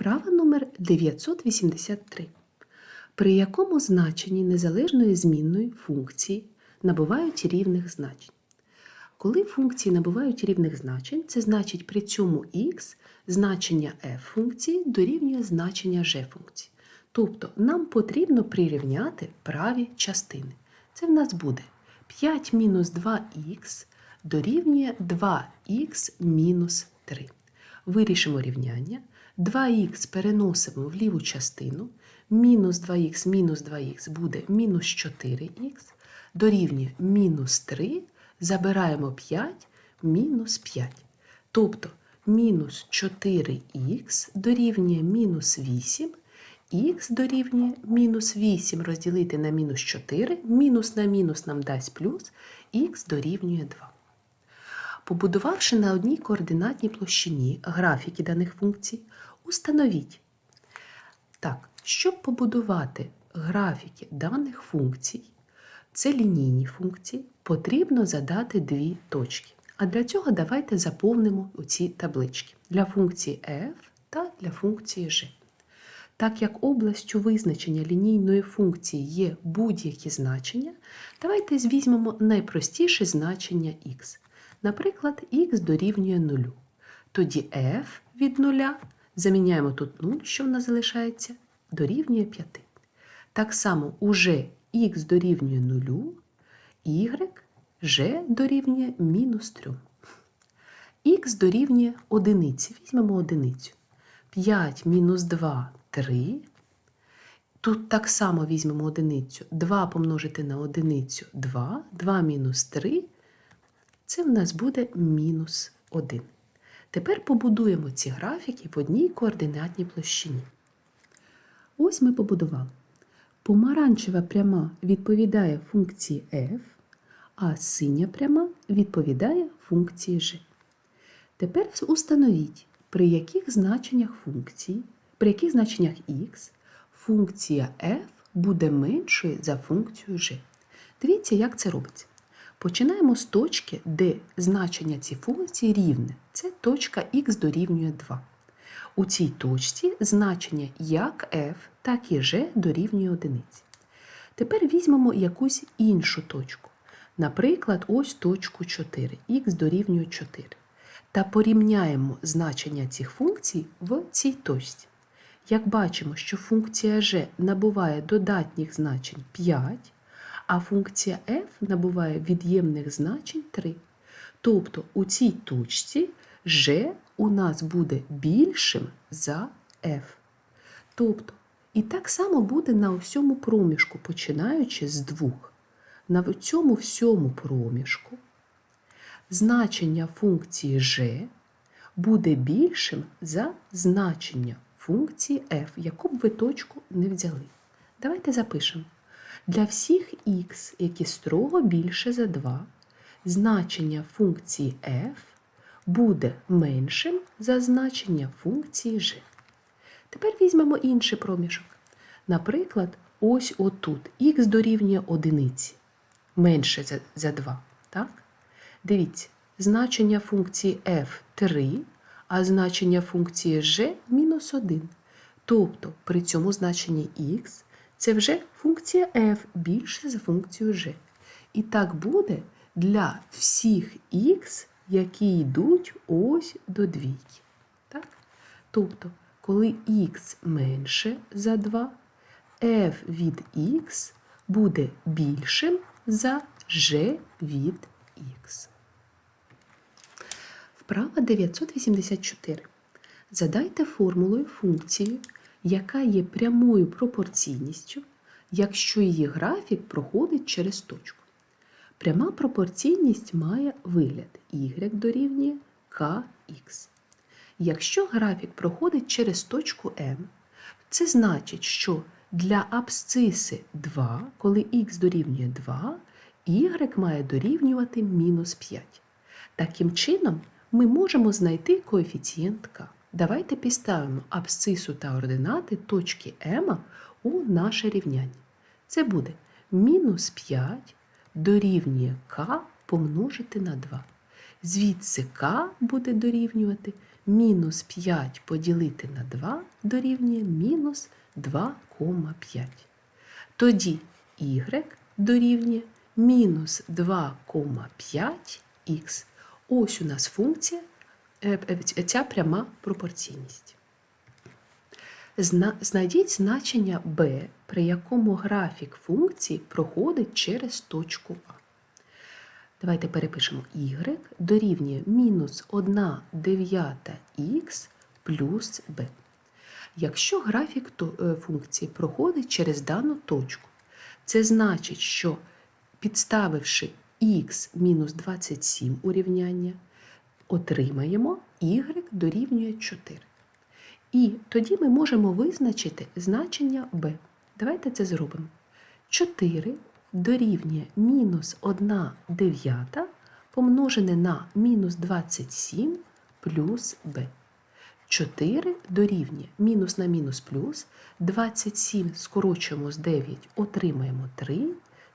Вправа номер 983. При якому значенні незалежної змінної функції набувають рівних значень? Коли функції набувають рівних значень, це значить при цьому х значення f функції дорівнює значення g функції. Тобто нам потрібно прирівняти праві частини. Це в нас буде 5 мінус 2х дорівнює 2х мінус 3. Вирішимо рівняння. 2х переносимо в ліву частину. Мінус 2х мінус 2х буде мінус 4х. Дорівнює мінус 3. Забираємо 5 мінус 5. Тобто мінус 4х дорівнює мінус 8. Х дорівнює мінус 8 розділити на мінус 4. Мінус на мінус нам дасть плюс. Х дорівнює 2. Побудувавши на одній координатній площині графіки даних функцій, установіть. Так, щоб побудувати графіки даних функцій, це лінійні функції, потрібно задати дві точки. А для цього давайте заповнимо ці таблички для функції f та для функції g. Так як областю визначення лінійної функції є будь-які значення, давайте візьмемо найпростіше значення x. Наприклад, х дорівнює 0. Тоді f від 0, заміняємо тут 0, що в нас залишається, дорівнює 5. Так само уже х дорівнює 0, y g дорівнює мінус 3. х дорівнює 1. Візьмемо одиницю. 5 мінус 2 3. Тут так само візьмемо одиницю. 2 помножити на одиницю 2, 2 мінус 3. Це в нас буде мінус 1. Тепер побудуємо ці графіки в одній координатній площині. Ось ми побудували. Помаранчева пряма відповідає функції f, а синя пряма відповідає функції g. Тепер установіть, при яких значеннях функції, при яких значеннях x функція f буде меншою за функцію g. Дивіться, як це робиться. Починаємо з точки, де значення цієї функції рівне. Це точка х дорівнює 2. У цій точці значення як f, так і g дорівнює 1. Тепер візьмемо якусь іншу точку. Наприклад, ось точку 4, х дорівнює 4. Та порівняємо значення цих функцій в цій точці. Як бачимо, що функція g набуває додатніх значень 5, а функція f набуває від'ємних значень 3. Тобто у цій точці g у нас буде більшим за f. Тобто, і так само буде на всьому проміжку, починаючи з 2. На цьому всьому проміжку значення функції g буде більшим за значення функції f, яку б ви точку не взяли. Давайте запишемо. Для всіх х, які строго більше за 2, значення функції f буде меншим за значення функції g. Тепер візьмемо інший проміжок. Наприклад, ось отут х дорівнює одиниці, менше за, за 2. Так? Дивіться, значення функції f 3, а значення функції g мінус 1. Тобто при цьому значенні х це вже функція f більше за функцію g. І так буде для всіх х, які йдуть ось до двійки. Так? Тобто, коли х менше за 2, f від х буде більшим за g від х. Вправа 984. Задайте формулою функцію, яка є прямою пропорційністю, якщо її графік проходить через точку. Пряма пропорційність має вигляд y дорівнює kx. Якщо графік проходить через точку m, це значить, що для абсциси 2, коли х дорівнює 2, y має дорівнювати мінус 5. Таким чином, ми можемо знайти коефіцієнт k. Давайте підставимо абсцису та ординати точки М у наше рівняння. Це буде мінус 5 дорівнює k помножити на 2. Звідси k буде дорівнювати мінус 5 поділити на 2 дорівнює мінус 2,5. Тоді y дорівнює мінус 2,5х. Ось у нас функція, ця пряма пропорційність. Зна- Знайдіть значення b, при якому графік функції проходить через точку А. Давайте перепишемо y дорівнює мінус 1 дев'ята х плюс b. Якщо графік е, функції проходить через дану точку, це значить, що підставивши х мінус 27 у рівняння, отримаємо y дорівнює 4. І тоді ми можемо визначити значення b. Давайте це зробимо. 4 дорівнює мінус 1 дев'ята помножене на мінус 27 плюс b. 4 дорівнює мінус на мінус плюс, 27 скорочуємо з 9, отримаємо 3,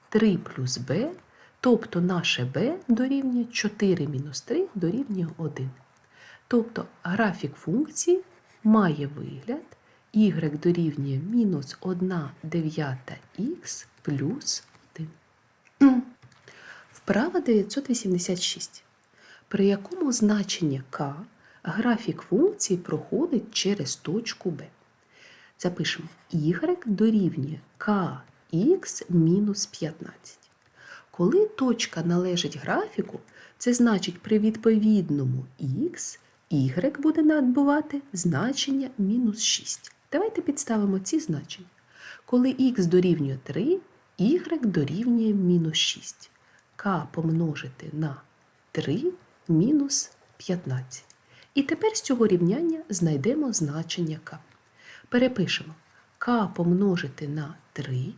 3 плюс b, тобто наше b дорівнює 4 мінус 3 дорівнює 1. Тобто графік функції має вигляд y дорівнює мінус 1 дев'ята х плюс 1. Вправа 986, при якому значення k графік функції проходить через точку b. Запишемо y дорівнює kx мінус 15. Коли точка належить графіку, це значить при відповідному х y буде набувати значення мінус 6. Давайте підставимо ці значення. Коли х дорівнює 3, y дорівнює мінус 6. k помножити на 3 мінус 15. І тепер з цього рівняння знайдемо значення k. Перепишемо k помножити на 3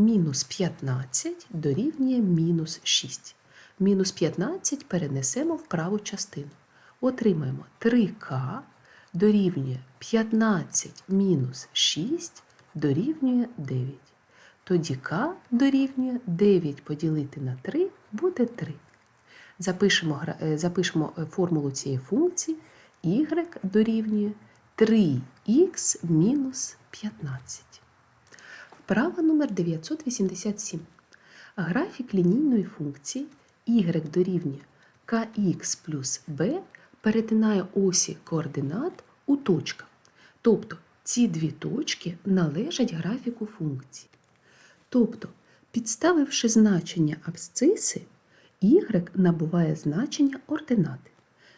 мінус 15 дорівнює мінус 6. Мінус 15 перенесемо в праву частину. Отримаємо 3k дорівнює 15 мінус 6 дорівнює 9. Тоді k дорівнює 9 поділити на 3 буде 3. Запишемо, е, запишемо е, формулу цієї функції y дорівнює 3х мінус 15. Вправа номер 987. Графік лінійної функції y дорівнює kx плюс b перетинає осі координат у точках. Тобто ці дві точки належать графіку функції. Тобто, підставивши значення абсциси, y набуває значення ординати.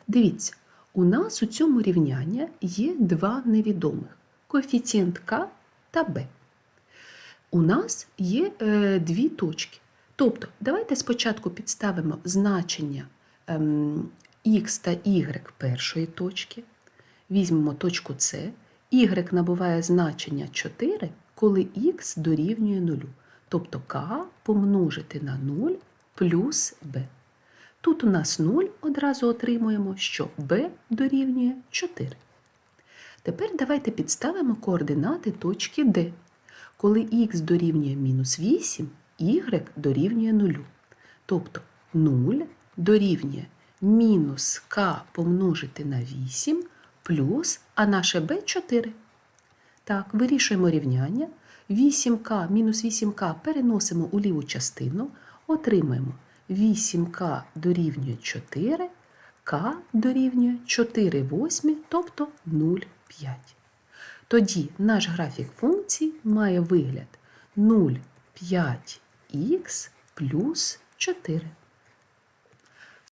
Дивіться, у нас у цьому рівнянні є два невідомих коефіцієнт k та b. У нас є е, дві точки. Тобто, давайте спочатку підставимо значення ем, x та y першої точки. Візьмемо точку С. Y набуває значення 4, коли х дорівнює 0. Тобто k помножити на 0 плюс b. Тут у нас 0 одразу отримуємо, що b дорівнює 4. Тепер давайте підставимо координати точки D. Коли х дорівнює мінус 8, y дорівнює 0. Тобто 0 дорівнює мінус k помножити на 8 плюс, а наше b 4. Так, вирішуємо рівняння. 8k мінус 8k переносимо у ліву частину, отримаємо 8k дорівнює 4, k дорівнює 4 восьмі, тобто 0,5. Тоді наш графік функції має вигляд 0,5х плюс 4.